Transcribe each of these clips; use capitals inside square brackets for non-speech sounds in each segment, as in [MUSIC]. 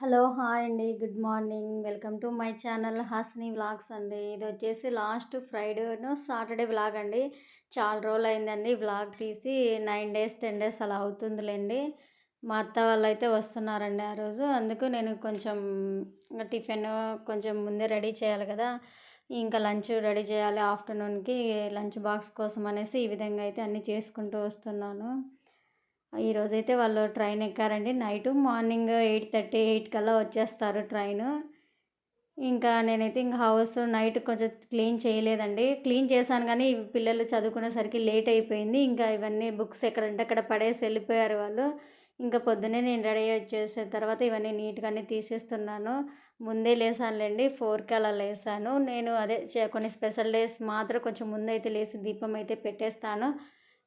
Hello hi అండి. Good morning. Welcome to my channel Hasini vlogs అండి. ఇది వచ్చేసి లాస్ట్ ఫ్రైడేను సాటర్డే వ్లాగ్ అండి. చాలా రోజులు అయిందండి వ్లాగ్ తీసి నైన్ డేస్ టెన్ డేస్ అలా అవుతుందిలేండి. మా అత్త వాళ్ళు అయితే వస్తున్నారండి ఆ రోజు. అందుకు నేను కొంచెం టిఫిన్ కొంచెం ముందే రెడీ చేయాలి కదా. ఇంకా లంచ్ రెడీ చేయాలి ఆఫ్టర్నూన్కి లంచ్ బాక్స్ కోసం అనేసి ఈ విధంగా అయితే అన్నీ చేసుకుంటూ వస్తున్నాను. ఈరోజైతే వాళ్ళు train ఎక్కారండి. Night morning eight thirty eight కల్లా వచ్చేస్తారు ట్రైన్. ఇంకా నేనైతే ఇంకా హౌస్ నైట్ కొంచెం క్లీన్ చేయలేదండి. క్లీన్ చేశాను కానీ పిల్లలు చదువుకునేసరికి లేట్ అయిపోయింది. ఇంకా ఇవన్నీ బుక్స్ ఎక్కడంటే అక్కడ పడేసి వెళ్ళిపోయారు వాళ్ళు. ఇంకా పొద్దున్నే నేను రెడీ వచ్చేసిన తర్వాత ఇవన్నీ నీట్గానే తీసేస్తున్నాను. ముందే లేసానులేండి ఫోర్కి అలా లేసాను. నేను అదే కొన్ని స్పెషల్ డేస్ మాత్రం కొంచెం ముందైతే లేచి దీపం అయితే పెట్టేస్తాను.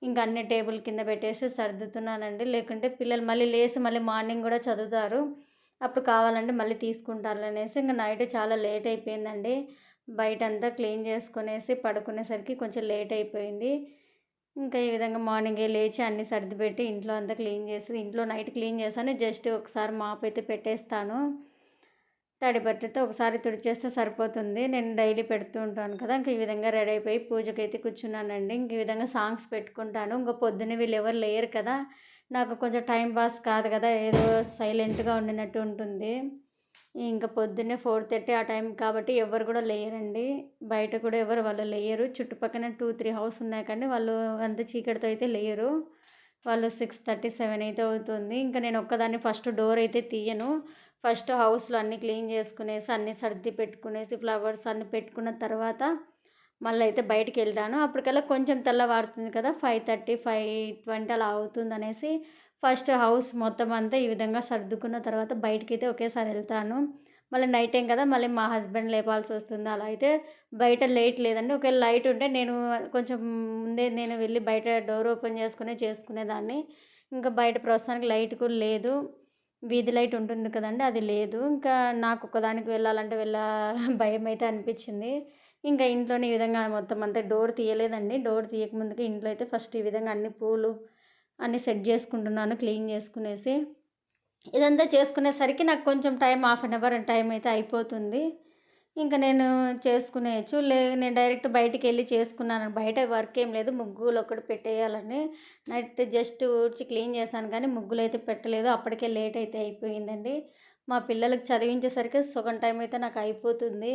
ఇంకా అన్ని టేబుల్ కింద పెట్టేసి సర్దుతున్నానండి. లేకుంటే పిల్లలు మళ్ళీ లేచి మళ్ళీ మార్నింగ్ కూడా చదువుతారు. అప్పుడు కావాలంటే మళ్ళీ తీసుకుంటారు అనేసి ఇంకా నైట్ చాలా లేట్ అయిపోయిందండి. బయట అంతా క్లీన్ చేసుకునేసి పడుకునేసరికి కొంచెం లేట్ అయిపోయింది. ఇంకా ఈ విధంగా మార్నింగే లేచి అన్ని సర్దిపెట్టి ఇంట్లో అంతా క్లీన్ చేసి ఇంట్లో నైట్ క్లీన్ చేశాను. జస్ట్ ఒకసారి మాప్ అయితే పెట్టేస్తాను. తడి బట్టతో ఒకసారి తుడిచేస్తే సరిపోతుంది. నేను డైలీ పెడుతూ ఉంటాను కదా ఇంక ఈ విధంగా రెడీ అయిపోయి పూజకైతే కూర్చున్నానండి. ఇంక ఈ విధంగా సాంగ్స్ పెట్టుకుంటాను. ఇంకా పొద్దున్న వీళ్ళు ఎవరు లేరు కదా నాకు కొంచెం టైం పాస్ కాదు కదా ఏదో సైలెంట్గా ఉండినట్టు ఉంటుంది. ఇంకా పొద్దున్నే ఫోర్ థర్టీ ఆ టైం కాబట్టి ఎవరు కూడా లేరండి. బయట కూడా ఎవరు వాళ్ళు లేయరు చుట్టుపక్కల టూ త్రీ హౌస్ ఉన్నాయి కానీ వాళ్ళు అంత చీకటితో అయితే లేరు. వాళ్ళు సిక్స్ థర్టీ సెవెన్ అయితే అవుతుంది. ఇంకా నేను ఒక్కదాన్ని ఫస్ట్ డోర్ అయితే తీయను. ఫస్ట్ హౌస్లో అన్నీ క్లీన్ చేసుకునేసి అన్నీ సర్ది పెట్టుకునేసి ఫ్లవర్స్ అన్నీ పెట్టుకున్న తర్వాత మళ్ళీ అయితే బయటికి వెళ్తాను. అప్పటికల్లా కొంచెం తెల్లవారుతుంది కదా ఫైవ్ థర్టీ ఫైవ్ ట్వంటీ అలా అవుతుంది అనేసి ఫస్ట్ హౌస్ మొత్తం అంతా ఈ విధంగా సర్దుకున్న తర్వాత బయటికి అయితే ఒకేసారి వెళ్తాను. మళ్ళీ నైట్ టైం కదా మళ్ళీ మా హస్బెండ్ లేపాల్సి వస్తుంది. అలా అయితే బయట లైట్ లేదండి. ఒకవేళ లైట్ ఉంటే నేను కొంచెం ముందే నేను వెళ్ళి బయట డోర్ ఓపెన్ చేసుకునే చేసుకునేదాన్ని. ఇంకా బయట ప్రస్తుతానికి లైట్ కూడా లేదు. వీధి లైట్ ఉంటుంది కదండి అది లేదు. ఇంకా నాకు ఒకదానికి వెళ్ళాలంటే వెళ్ళ [LAUGHS] భయం అయితే అనిపించింది. ఇంకా ఇంట్లోనే ఈ విధంగా మొత్తం అంతా డోర్ తీయలేదండి. డోర్ తీయకముందుకే ఇంట్లో అయితే ఫస్ట్ ఈ విధంగా అన్ని పూలు అన్నీ సెట్ చేసుకుంటున్నాను క్లీన్ చేసుకునేసి. ఇదంతా చేసుకునేసరికి నాకు కొంచెం time half an hour time అయితే అయిపోతుంది. ఇంకా నేను చేసుకునేయచ్చు. లే నేను డైరెక్ట్ బయటికి వెళ్ళి చేసుకున్నాను. బయట వర్క్ ఏం లేదు. ముగ్గులు ఒకటి పెట్టేయాలని. నైట్ జస్ట్ ఊడ్చి క్లీన్ చేశాను కానీ ముగ్గులు అయితే పెట్టలేదు. అప్పటికే లేట్ అయితే అయిపోయిందండి. మా పిల్లలకు చదివించేసరికి సగం టైం అయితే నాకు అయిపోతుంది.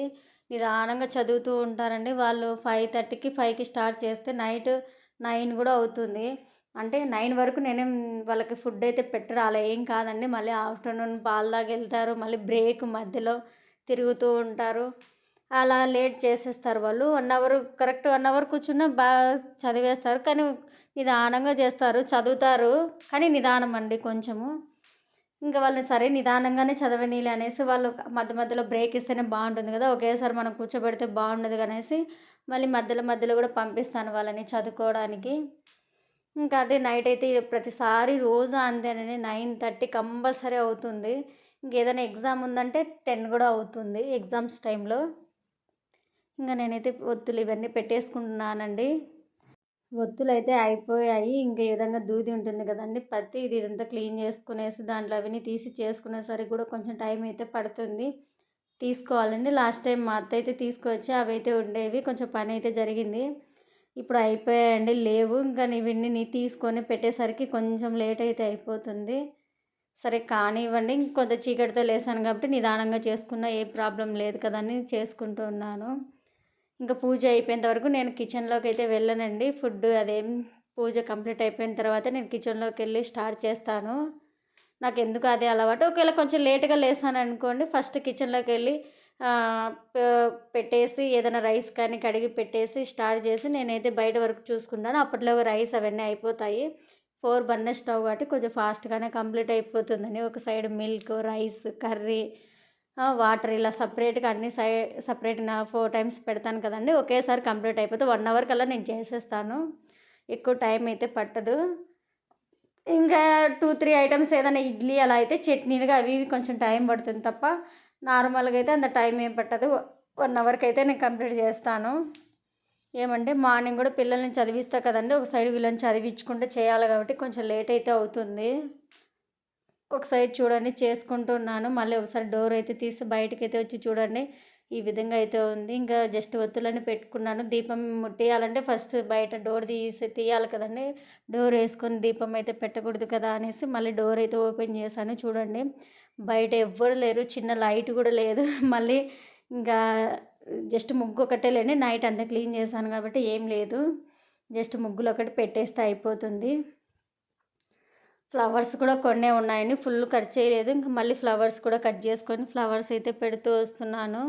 నిదానంగా చదువుతూ ఉంటారండి. వాళ్ళు ఫైవ్ థర్టీకి ఫైవ్కి స్టార్ట్ చేస్తే నైట్ నైన్ కూడా అవుతుంది. అంటే నైన్ వరకు నేనేం వాళ్ళకి ఫుడ్ అయితే పెట్టరాలే. అలా ఏం కాదండి. మళ్ళీ ఆఫ్టర్నూన్ పాలు దాకా వెళ్తారు మళ్ళీ బ్రేక్ మధ్యలో తిరుగుతూ ఉంటారు. అలా లేట్ చేసేస్తారు వాళ్ళు. One hour correct one hour కూర్చున్న బాగా చదివేస్తారు. కానీ నిదానంగా చేస్తారు. చదువుతారు. కానీ నిదానం అండి కొంచెము. ఇంకా వాళ్ళని సరే నిదానంగానే చదవనీలే అనేసి వాళ్ళు మధ్య మధ్యలో బ్రేక్ ఇస్తేనే బాగుంటుంది కదా. ఒకేసారి మనం కూర్చోబెడితే బాగుండదు అనేసి మళ్ళీ మధ్యలో మధ్యలో కూడా పంపిస్తాను వాళ్ళని చదువుకోవడానికి. ఇంకా అదే నైట్ అయితే ప్రతిసారి రోజు అంతేనని నైన్ థర్టీ కంపల్సరీ అవుతుంది. ఇంకేదైనా ఎగ్జామ్ ఉందంటే టెన్ కూడా అవుతుంది ఎగ్జామ్స్ టైంలో. ఇంకా నేనైతే ఒత్తులు ఇవన్నీ పెట్టేసుకుంటున్నానండి. ఒత్తులు అయితే అయిపోయాయి. ఇంకా ఈ విధంగా దూది ఉంటుంది కదండి. పత్తి ఇది ఇదంతా క్లీన్ చేసుకునేసి దాంట్లో అవన్నీ తీసి చేసుకునేసరికి కూడా కొంచెం టైం అయితే పడుతుంది. తీసుకోవాలండి. లాస్ట్ టైం మా అత్త అయితే తీసుకొచ్చి అవి అయితే ఉండేవి. కొంచెం పని అయితే జరిగింది. ఇప్పుడు అయిపోయాయండి. లేవు. ఇంకా ఇవన్నీ తీసుకొని పెట్టేసరికి కొంచెం లేట్ అయితే అయిపోతుంది. సరే కానివ్వండి ఇంకొంత చీకటితో లేసాను కాబట్టి నిదానంగా చేసుకున్న ఏ ప్రాబ్లం లేదు కదని చేసుకుంటూ ఉన్నాను. ఇంకా పూజ అయిపోయేంత వరకు నేను కిచెన్లోకి అయితే వెళ్ళనండి. ఫుడ్ అదేం పూజ కంప్లీట్ అయిపోయిన తర్వాత నేను కిచెన్లోకి వెళ్ళి స్టార్ట్ చేస్తాను. నాకు ఎందుకు అదే అలవాటు? ఒకవేళ కొంచెం లేట్గా లేసాను అనుకోండి ఫస్ట్ కిచెన్లోకి వెళ్ళి పెట్టేసి ఏదైనా రైస్ కానీ కడిగి పెట్టేసి స్టార్ట్ చేసి నేనైతే బయట వరకు చూసుకుంటాను. అప్పట్లో రైస్ అవన్నీ అయిపోతాయి. ఫోర్ బర్నర్ స్టవ్ కాబట్టి కొంచెం ఫాస్ట్గానే కంప్లీట్ అయిపోతుందని ఒక side milk rice curry water ఇలా సపరేట్గా అన్ని సై సపరేట్ నా ఫోర్ టైమ్స్ పెడతాను కదండి. ఒకేసారి కంప్లీట్ అయిపోతే వన్ అవర్ కల్లా నేను చేసేస్తాను. ఎక్కువ టైం అయితే పట్టదు. ఇంకా టూ త్రీ ఐటమ్స్ ఏదైనా ఇడ్లీ అలా అయితే చట్నీలుగా అవి ఇవి కొంచెం టైం పడుతుంది తప్ప నార్మల్గా అయితే అంత టైం ఏం పట్టదు. వన్ అవర్కి అయితే నేను కంప్లీట్ చేస్తాను. ఏమంటే మార్నింగ్ కూడా పిల్లల్ని చదివిస్తా కదండి ఒక సైడ్ వీళ్ళని చదివించుకుంటే చేయాలి కాబట్టి కొంచెం లేట్ అయితే అవుతుంది. ఒక సైడ్ చూడండి చేసుకుంటున్నాను మళ్ళీ ఒకసారి డోర్ అయితే తీసి బయటకి అయితే వచ్చి చూడండి ఈ విధంగా అయితే ఉంది. ఇంకా జస్ట్ ఒత్తులని పెట్టుకున్నాను. దీపం ముట్టేయాలంటే ఫస్ట్ బయట డోర్ తీసి తీయాలి కదండి. డోర్ వేసుకొని దీపం అయితే పెట్టకూడదు కదా అనేసి మళ్ళీ డోర్ అయితే ఓపెన్ చేశాను. చూడండి బయట ఎవ్వరు లేరు. చిన్న లైట్ కూడా లేదు. మళ్ళీ ఇంకా జస్ట్ ముగ్గు ఒకటే లేండి. నైట్ అంతా క్లీన్ చేశాను కాబట్టి ఏం లేదు. జస్ట్ ముగ్గులు ఒకటి పెట్టేస్తే అయిపోతుంది. ఫ్లవర్స్ కూడా కొన్నే ఉన్నాయని ఫుల్ కట్ చేయలేదు. ఇంకా మళ్ళీ ఫ్లవర్స్ కూడా కట్ చేసుకొని ఫ్లవర్స్ అయితే పెడుతూ వస్తున్నాను.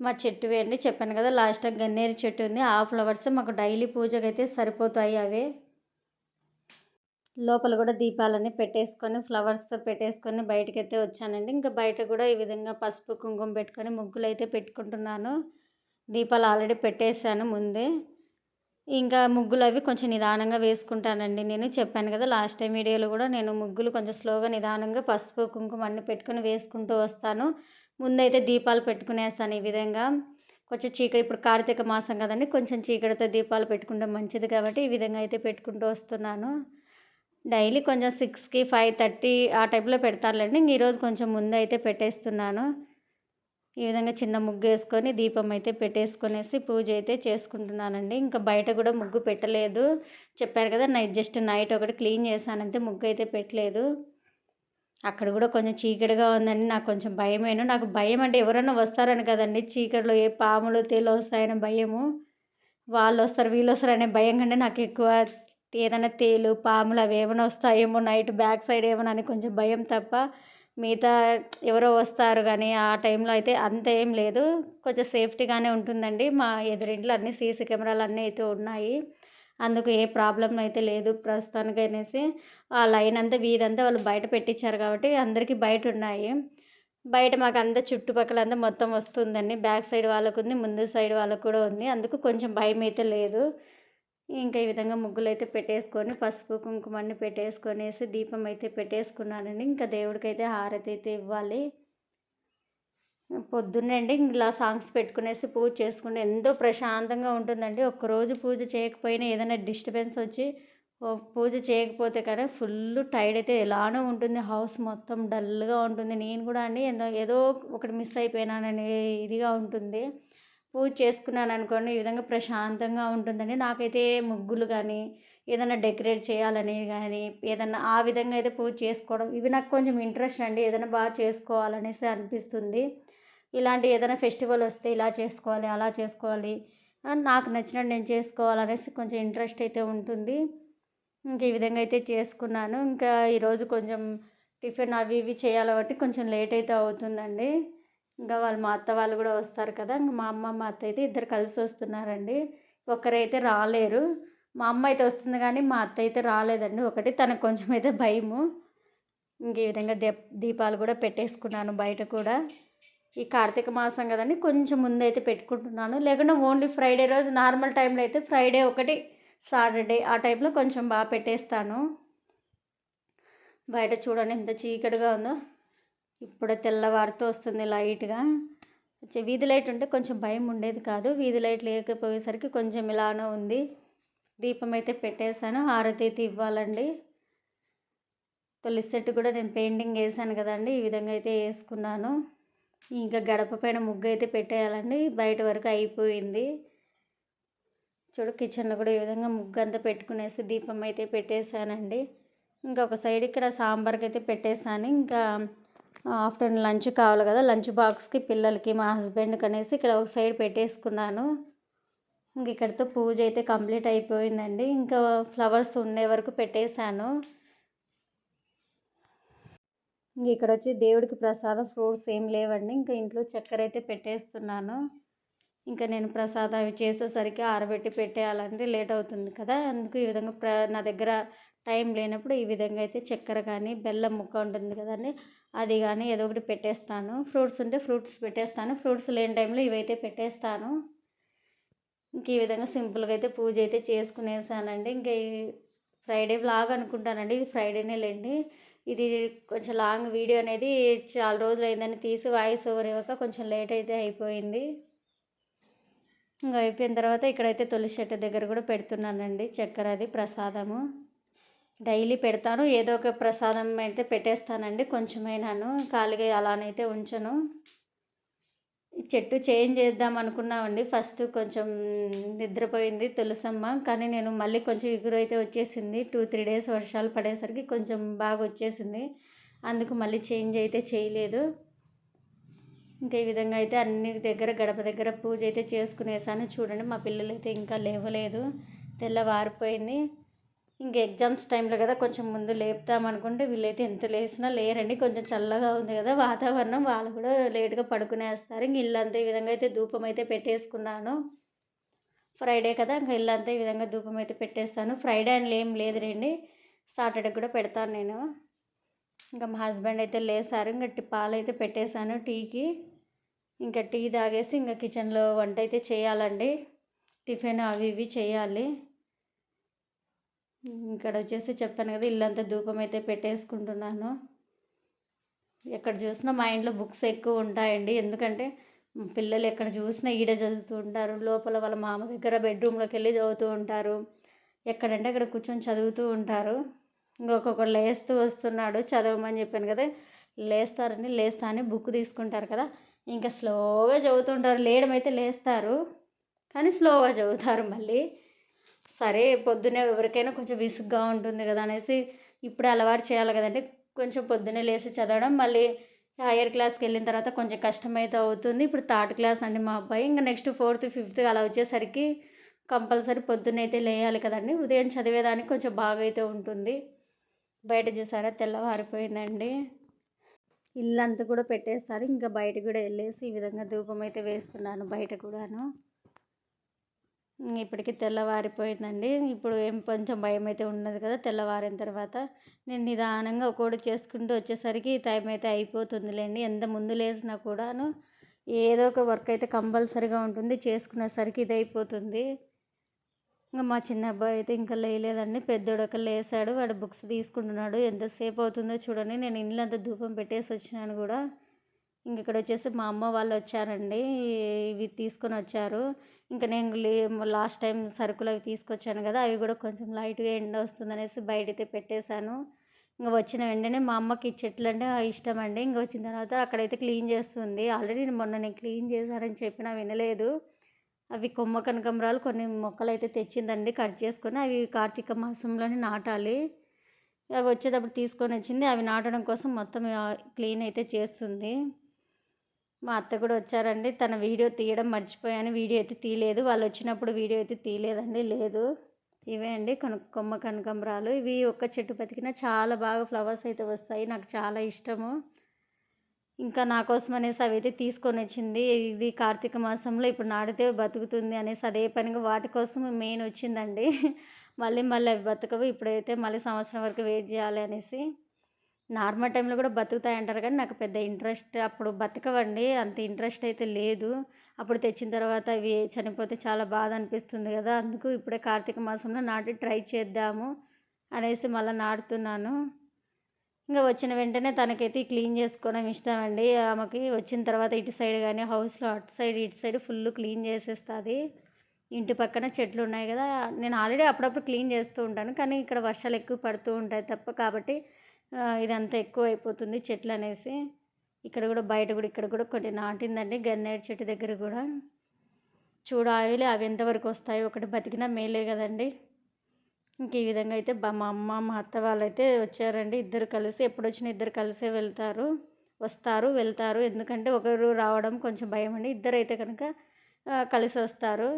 మా చెట్టు వేయండి చెప్పాను కదా లాస్ట్ గన్నేరు చెట్టు ఉంది. ఆ ఫ్లవర్స్ మాకు డైలీ పూజకి అయితే సరిపోతాయి అవే. లోపల కూడా దీపాలన్నీ పెట్టేసుకొని ఫ్లవర్స్తో పెట్టేసుకొని బయటకు అయితే వచ్చానండి. ఇంకా బయట కూడా ఈ విధంగా పసుపు కుంకుమ పెట్టుకొని ముగ్గులు అయితే పెట్టుకుంటున్నాను. దీపాలు ఆల్రెడీ పెట్టేశాను ముందే. ఇంకా ముగ్గులు అవి కొంచెం నిదానంగా వేసుకుంటానండి. నేను చెప్పాను కదా లాస్ట్ టైం వీడియోలో కూడా నేను ముగ్గులు కొంచెం స్లోగా నిదానంగా పసుపు కుంకుమ అన్నీ పెట్టుకొని వేసుకుంటూ వస్తాను. ముందైతే దీపాలు పెట్టుకునేస్తాను ఈ విధంగా. కొంచెం చీకటి ఇప్పుడు కార్తీక మాసం కదండి కొంచెం చీకటితో దీపాలు పెట్టుకుంటే మంచిది కాబట్టి ఈ విధంగా అయితే పెట్టుకుంటూ వస్తున్నాను. డైలీ కొంచెం సిక్స్కి ఫైవ్ థర్టీ ఆ టైప్లో పెడతారులేండి. ఇంక ఈరోజు కొంచెం ముందు అయితే పెట్టేస్తున్నాను. ఈ విధంగా చిన్న ముగ్గు వేసుకొని దీపం అయితే పెట్టేసుకొనేసి పూజ అయితే చేసుకుంటున్నానండి. ఇంకా బయట కూడా ముగ్గు పెట్టలేదు. చెప్పారు కదా నైట్ జస్ట్ నైట్ ఒకటి క్లీన్ చేశానంతే ముగ్గు అయితే పెట్టలేదు. అక్కడ కూడా కొంచెం చీకటిగా ఉందండి. నాకు కొంచెం భయమేను నాకు భయం అంటే ఎవరైనా వస్తారని కదండి. చీకటిలో ఏ పాములు తేలు వస్తాయనే భయము. వాళ్ళు వస్తారు వీళ్ళు వస్తారు అనే భయం కంటే నాకు ఎక్కువ ఏదైనా తేలు పాములు అవి ఏమైనా వస్తాయేమో నైట్ బ్యాక్ సైడ్ ఏమైనా అని కొంచెం భయం తప్ప మిగతా ఎవరో వస్తారు కానీ ఆ టైంలో అయితే అంత ఏం లేదు. కొంచెం సేఫ్టీగానే ఉంటుందండి. మా ఎదురింట్లో అన్ని సీసీ కెమెరాలు అన్నీ అయితే ఉన్నాయి. అందుకు ఏ ప్రాబ్లం అయితే లేదు ప్రస్తుతానికి అనేసి ఆ లైన్ అంతా వీధంతా వాళ్ళు బయట పెట్టించారు కాబట్టి అందరికీ బయట ఉన్నాయి. బయట మాకు అంతా చుట్టుపక్కల అంతా మొత్తం వస్తుందండి. బ్యాక్ సైడ్ వాళ్ళకు ఉంది ముందు సైడ్ వాళ్ళకు కూడా ఉంది. అందుకు కొంచెం భయం అయితే లేదు. ఇంకా ఈ విధంగా ముగ్గులు అయితే పెట్టేసుకొని పసుపు కుంకుమ పెట్టేసుకొనేసి దీపం అయితే పెట్టేసుకున్నానండి. ఇంకా దేవుడికైతే హారతి అయితే ఇవ్వాలి. పొద్దున్నే అండి ఇలా సాంగ్స్ పెట్టుకునేసి పూజ చేసుకుంటే ఎంతో ప్రశాంతంగా ఉంటుందండి. ఒక్కరోజు పూజ చేయకపోయినా ఏదైనా డిస్టర్బెన్స్ వచ్చి పూజ చేయకపోతే కానీ ఫుల్ టైర్డ్ అయితే ఎలానో ఉంటుంది. హౌస్ మొత్తం డల్గా ఉంటుంది. నేను కూడా అండి ఏదో ఏదో ఒకటి మిస్ అయిపోయినానని ఇదిగా ఉంటుంది. పూజ చేసుకున్నాను అనుకోండి ఈ విధంగా ప్రశాంతంగా ఉంటుందండి. నాకైతే ముగ్గులు కానీ ఏదైనా డెకరేట్ చేయాలని కానీ ఏదైనా ఆ విధంగా అయితే పూజ చేసుకోవడం ఇవి నాకు కొంచెం ఇంట్రెస్ట్ అండి. ఏదైనా బాగా చేసుకోవాలనేసి అనిపిస్తుంది. ఇలాంటి ఏదైనా ఫెస్టివల్ వస్తే ఇలా చేసుకోవాలి అలా చేసుకోవాలి నాకు నచ్చినట్టు నేను చేసుకోవాలనేసి కొంచెం ఇంట్రెస్ట్ అయితే ఉంటుంది. ఇంక ఈ విధంగా అయితే చేసుకున్నాను. ఇంకా ఈరోజు కొంచెం టిఫిన్ అవి ఇవి చేయాలి కాబట్టి కొంచెం లేట్ అయితే అవుతుందండి. ఇంకా వాళ్ళు మా అత్త వాళ్ళు కూడా వస్తారు కదా ఇంకా మా అమ్మ మా అత్త అయితే ఇద్దరు కలిసి వస్తున్నారండి. ఒకరైతే రాలేరు. మా అమ్మ అయితే వస్తుంది కానీ మా అత్త అయితే రాలేదండి. ఒకటి తనకు కొంచెం అయితే భయము. ఇంక ఈ విధంగా దీప్ దీపాలు కూడా పెట్టేసుకున్నాను బయట కూడా. ఈ కార్తీక మాసం కదండి కొంచెం ముందైతే పెట్టుకుంటున్నాను. లేకుండా ఓన్లీ ఫ్రైడే రోజు నార్మల్ టైంలో అయితే ఫ్రైడే ఒకటి సాటర్డే ఆ టైంలో కొంచెం బాగా పెట్టేస్తాను. బయట చూడండి ఎంత చీకటిగా ఉందో. ఇప్పుడు తెల్లవారితో వస్తుంది లైట్గా. వీధి లైట్ ఉంటే కొంచెం భయం ఉండేది కాదు. వీధి లైట్ లేకపోయేసరికి కొంచెం ఇలానే ఉంది. దీపం అయితే పెట్టేశాను. హారతి అయితే ఇవ్వాలండి. తొలి సెట్ కూడా నేను పెయింటింగ్ వేసాను కదండి. ఈ విధంగా అయితే వేసుకున్నాను. ఇంకా గడప పైన ముగ్గు అయితే పెట్టేయాలండి. బయట వరకు అయిపోయింది. చూడు కిచెన్లో కూడా ఈ విధంగా ముగ్గు అంతా పెట్టుకునేసి దీపం అయితే పెట్టేశానండి. ఇంకా ఒక సైడ్ ఇక్కడ సాంబార్కి అయితే పెట్టేశాను. ఇంకా ఆఫ్టర్నూన్ లంచ్ కావాలి కదా లంచ్ బాక్స్కి పిల్లలకి మా హస్బెండ్కి అనేసి ఇక్కడ ఒక సైడ్ పెట్టేసుకున్నాను. ఇంక ఇక్కడితో పూజ అయితే కంప్లీట్ అయిపోయిందండి. ఇంకా ఫ్లవర్స్ ఉండే వరకు పెట్టేశాను. ఇంక ఇక్కడ వచ్చి దేవుడికి ప్రసాదం ఫ్రూట్స్ ఏం లేవండి. ఇంకా ఇంట్లో చక్కెర అయితే పెట్టేస్తున్నాను. ఇంకా నేను ప్రసాదం అవి చేసేసరికి ఆరబెట్టి పెట్టేయాలండి. లేట్ అవుతుంది కదా అందుకు ఈ విధంగా ప్ర నా దగ్గర టైం లేనప్పుడు ఈ విధంగా అయితే చక్కెర కానీ బెల్లం ముక్క ఉంటుంది కదండి అది కానీ ఏదో ఒకటి పెట్టేస్తాను. ఫ్రూట్స్ ఉంటే ఫ్రూట్స్ పెట్టేస్తాను. ఫ్రూట్స్ లేని టైంలో ఇవైతే పెట్టేస్తాను. ఇంక ఈ విధంగా సింపుల్గా అయితే పూజ అయితే చేసుకునేసానండి. ఇంకా ఫ్రైడే బ్లాగ్ అనుకుంటానండి. ఇది ఫ్రైడేనే లేండి. ఇది కొంచెం లాంగ్ వీడియో అనేది చాలా రోజులు అయిందని తీసి వాయిస్ ఓవర్ ఇవ్వక కొంచెం లేట్ అయితే అయిపోయింది. ఇంకా అయిపోయిన తర్వాత ఇక్కడైతే తులసి చెట్టు దగ్గర కూడా పెడుతున్నానండి. చక్కెర అది ప్రసాదము. డైలీ పెడతాను. ఏదో ఒక ప్రసాదం అయితే పెట్టేస్తానండి. కొంచెమైనాను. ఖాళీగా అలానైతే ఉంచను. చెట్టు చేంజ్ చేద్దాం అనుకున్నామండి. ఫస్ట్ కొంచెం నిద్రపోయింది తులసమ్మ. కానీ నేను మళ్ళీ కొంచెం ఎగురు అయితే వచ్చేసింది. టూ త్రీ డేస్ వర్షాలు పడేసరికి కొంచెం బాగా వచ్చేసింది. అందుకు మళ్ళీ చేంజ్ అయితే చేయలేదు. ఇంకా ఈ విధంగా అయితే అన్ని దగ్గర గడప దగ్గర పూజ అయితే చేసుకునేసాను. చూడండి మా పిల్లలు అయితే ఇంకా లేవలేదు. తెల్లవారిపోయింది. ఇంకా ఎగ్జామ్స్ టైంలో కదా కొంచెం ముందు లేపుతామనుకుంటే వీళ్ళైతే ఎంత లేసినా లేరండి. కొంచెం చల్లగా ఉంది కదా వాతావరణం. వాళ్ళు కూడా లేట్గా పడుకునేస్తారు ఇంక ఇల్లంతా ఈ విధంగా అయితే ధూపం అయితే పెట్టేసుకున్నాను. ఫ్రైడే కదా ఇంకా ఇల్లంతా ఈ విధంగా ధూపం అయితే పెట్టేస్తాను. ఫ్రైడే అని ఏం లేదు రండి. సాటర్డే కూడా పెడతాను నేను. ఇంకా మా హస్బెండ్ అయితే లేసారు. ఇంకా పాలు అయితే పెట్టేశాను టీకి. ఇంకా టీ తాగేసి ఇంకా కిచెన్లో వంట అయితే చేయాలండి. టిఫిన్ అవి ఇవి చేయాలి. ఇక్కడ వచ్చేసి చెప్పాను కదా ఇల్లంతా ధూపం అయితే పెట్టేసుకుంటున్నాను. ఎక్కడ చూసినా మా ఇంట్లో బుక్స్ ఎక్కువ ఉంటాయండి. ఎందుకంటే పిల్లలు ఎక్కడ చూసినా ఈడ చదువుతూ ఉంటారు. లోపల వాళ్ళ మామ దగ్గర బెడ్రూమ్లోకి వెళ్ళి చదువుతూ ఉంటారు. ఎక్కడంటే అక్కడ కూర్చొని చదువుతూ ఉంటారు. ఇంకొకరు లేస్తూ వస్తున్నాడు. చదవమని చెప్పాను కదా లేస్తారని లేస్తా అని బుక్ తీసుకుంటారు కదా. ఇంకా స్లోగా చదువుతుంటారు లేయడం అయితే లేస్తారు. కానీ స్లోగా చదువుతారు మళ్ళీ. సరే పొద్దున్నే ఎవరికైనా కొంచెం విసుగ్గా ఉంటుంది కదా అనేసి ఇప్పుడే అలవాటు చేయాలి కదండి. కొంచెం పొద్దున్నే లేచి చదవడం మళ్ళీ హయ్యర్ క్లాస్కి వెళ్ళిన తర్వాత కొంచెం కష్టమైతే అవుతుంది. ఇప్పుడు థర్డ్ క్లాస్ అండి మా అబ్బాయి. ఇంకా నెక్స్ట్ ఫోర్త్ ఫిఫ్త్ అలా వచ్చేసరికి కంపల్సరీ పొద్దున్న అయితే లేయాలి కదండి. ఉదయం చదివేదానికి కొంచెం బాగా అయితే ఉంటుంది. బయట చూసారా తెల్లవారిపోయిందండి. ఇల్లంతా కూడా పెట్టేస్తారు. ఇంకా బయట కూడా వెళ్ళేసి ఈ విధంగా ధూపం అయితే వేస్తున్నాను బయట కూడాను. ఇప్పటికి తెల్లవారిపోయిందండి. ఇప్పుడు ఏం కొంచెం భయం అయితే ఉన్నది కదా తెల్లవారిన తర్వాత నేను నిదానంగా ఒకటి చేసుకుంటూ వచ్చేసరికి టైం అయితే అయిపోతుందిలేండి. ఎంత ముందు లేసినా కూడాను ఏదో ఒక వర్క్ అయితే కంపల్సరీగా ఉంటుంది. చేసుకునేసరికి ఇది అయిపోతుంది ఇంకా మా చిన్న అబ్బాయి అయితే ఇంకా లేలేదండి పెద్దోడు ఒక లేసాడు. వాడు బుక్స్ తీసుకుంటున్నాడు. ఎంతసేపు అవుతుందో చూడండి. నేను ఇంట్లో అంత ధూపం పెట్టేసి వచ్చినాను కూడా. ఇంక ఇక్కడ వచ్చేసి మా అమ్మ వాళ్ళు వచ్చారండి ఇవి తీసుకొని వచ్చారు. ఇంకా నేను లాస్ట్ టైం సరుకులు అవి తీసుకొచ్చాను కదా అవి కూడా కొంచెం లైట్గా ఎండ వస్తుంది అనేసి బయటైతే పెట్టేశాను. ఇంకా వచ్చిన వెంటనే మా అమ్మకి చెట్లు అంటే ఇష్టం అండి ఇంకా వచ్చిన తర్వాత అక్కడైతే క్లీన్ చేస్తుంది. ఆల్రెడీ మొన్న నేను క్లీన్ చేశానని చెప్పినా వినలేదు. అవి కొమ్మ కనకంబరాలు కొన్ని మొక్కలు అయితే తెచ్చిందండి కట్ చేసుకొని అవి కార్తీక మాసంలోనే నాటాలి. అవి వచ్చేటప్పుడు తీసుకొని వచ్చింది. అవి నాటడం కోసం మొత్తం క్లీన్ అయితే చేస్తుంది. మా అత్త కూడా వచ్చారండి. తన వీడియో తీయడం మర్చిపోయాను. వీడియో అయితే తీయలేదు. వాళ్ళు వచ్చినప్పుడు వీడియో అయితే తీయలేదండి. లేదు. ఇవే అండి. కొన కొమ్మ కనకంబరాలు. ఇవి ఒక్క చెట్టు బతికినా చాలా బాగా ఫ్లవర్స్ అయితే వస్తాయి. నాకు చాలా ఇష్టము. ఇంకా నా కోసం అనేసి అవి అయితే తీసుకొని వచ్చింది. ఇది కార్తీక మాసంలో ఇప్పుడు నాటితే బతుకుతుంది అనేసి అదే పనిగా వాటి కోసం మెయిన్ వచ్చిందండి. మళ్ళీ మళ్ళీ అవి బతకవు. ఇప్పుడైతే మళ్ళీ సంవత్సరం వరకు వెయిట్ చేయాలి అనేసి. నార్మల్ టైంలో కూడా బతుకుతాయి అంటారు కానీ నాకు పెద్ద ఇంట్రెస్ట్ అప్పుడు బతకవండి అంత ఇంట్రెస్ట్ అయితే లేదు. అప్పుడు తెచ్చిన తర్వాత అవి చనిపోతే చాలా బాధ అనిపిస్తుంది కదా అందుకు ఇప్పుడే కార్తీక మాసంలో నాటి ట్రై చేద్దాము అనేసి మళ్ళీ నాటుతున్నాను. ఇంకా వచ్చిన వెంటనే తనకైతే క్లీన్ చేసుకోవడం ఇష్టం అండి ఆమెకి వచ్చిన తర్వాత ఇటు సైడ్ కానీ హౌస్లో అటు సైడ్ ఇటు సైడ్ ఫుల్ క్లీన్ చేసేస్తుంది. ఇంటి పక్కన చెట్లు ఉన్నాయి కదా నేను ఆల్రెడీ అప్పుడప్పుడు క్లీన్ చేస్తూ ఉంటాను కానీ ఇక్కడ వర్షాలు ఎక్కువ పడుతూ ఉంటాయి తప్ప కాబట్టి ఇదంతా ఎక్కువ అయిపోతుంది చెట్లు అనేసి ఇక్కడ కూడా బయట కూడా ఇక్కడ కూడా కొన్ని నాటిందండి గన్నేరు చెట్టు దగ్గర కూడా. చూడాలి అవి ఎంతవరకు వస్తాయి ఒకటి బతికినా మేలే కదండి. ఇంక ఈ విధంగా అయితే మా అమ్మ మా అత్త వాళ్ళైతే వచ్చారండి. ఇద్దరు కలిసి ఎప్పుడు వచ్చినా ఇద్దరు కలిసే వెళ్తారు. వస్తారు వెళ్తారు. ఎందుకంటే ఒకరు రావడం కొంచెం భయం అండి ఇద్దరైతే కనుక కలిసి వస్తారు